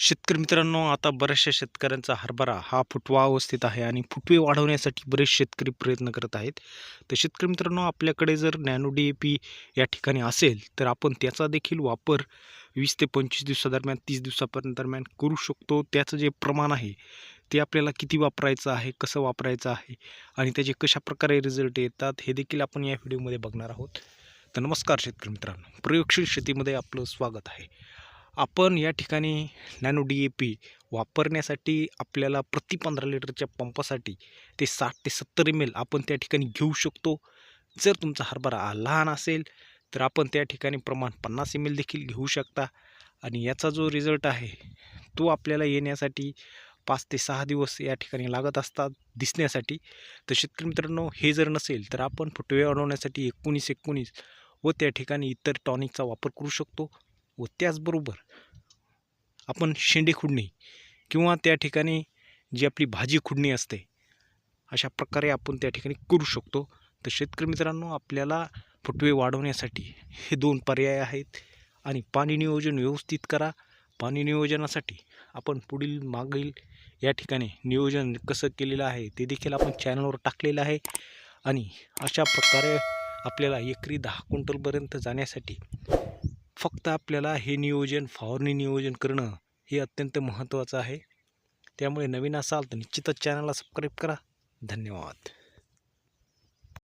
शेतकरी मित्रांनो आता बऱ्याचशा शेतकऱ्यांचा हरभरा हा फुटवा अवस्थेत आहे आणि फुटवे वाढवण्यासाठी बरेच शेतकरी प्रयत्न करत आहेत. तर शेतकरी मित्रांनो आपल्याकडे जर नॅनो डी ए पी या ठिकाणी असेल तर आपण त्याचा देखील वापर वीस ते पंचवीस दिवसादरम्यान तीस दिवसापर्यंत दरम्यान करू शकतो. त्याचं जे प्रमाण आहे ते आपल्याला किती वापरायचं आहे कसं वापरायचं आहे आणि त्याचे कशा प्रकारे रिझल्ट येतात हे देखील आपण या व्हिडिओमध्ये बघणार आहोत. तर नमस्कार शेतकरी मित्रांनो. प्रयोगशील शेतीमध्ये आपलं स्वागत आहे. आपण या ठिकाणी नॅनो डी ए पी वापरण्यासाठी आपल्याला प्रति पंधरा लिटरच्या पंपासाठी ते साठ ते सत्तर एम एल आपण त्या ठिकाणी घेऊ शकतो. जर तुमचा हरभरा लहान असेल तर आपण त्या ठिकाणी प्रमाण पन्नास एम एल देखील घेऊ शकता. आणि याचा जो रिझल्ट आहे तो आपल्याला येण्यासाठी पाच ते सहा दिवस या ठिकाणी लागत असतात दिसण्यासाठी. तर शेतकरी मित्रांनो हे जर नसेल तर आपण फुटवे वाढवण्यासाठी एकोणीस एकोणीस व त्या ठिकाणी इतर टॉनिकचा वापर करू शकतो. व त्याचबरोबर आपण शेंडे खुडणी किंवा त्या ठिकाणी जी आपली भाजी खुडणी असते अशा प्रकारे आपण त्या ठिकाणी करू शकतो. तर शेतकरी मित्रांनो आपल्याला फुटवे वाढवण्यासाठी हे दोन पर्याय आहेत आणि पाणी नियोजन व्यवस्थित करा. पाणी नियोजनासाठी आपण पुढील मागील या ठिकाणी नियोजन कसं केलेलं आहे ते देखील आपण चॅनलवर टाकलेलं आहे. आणि अशा प्रकारे आपल्याला एकरी दहा क्विंटलपर्यंत जाण्यासाठी फक्त आपल्याला हे नियोजन फवारणी नियोजन करणं हे अत्यंत महत्त्वाचं आहे. त्यामुळे नवीन असाल तर निश्चितच चॅनलला सबस्क्राईब करा. धन्यवाद.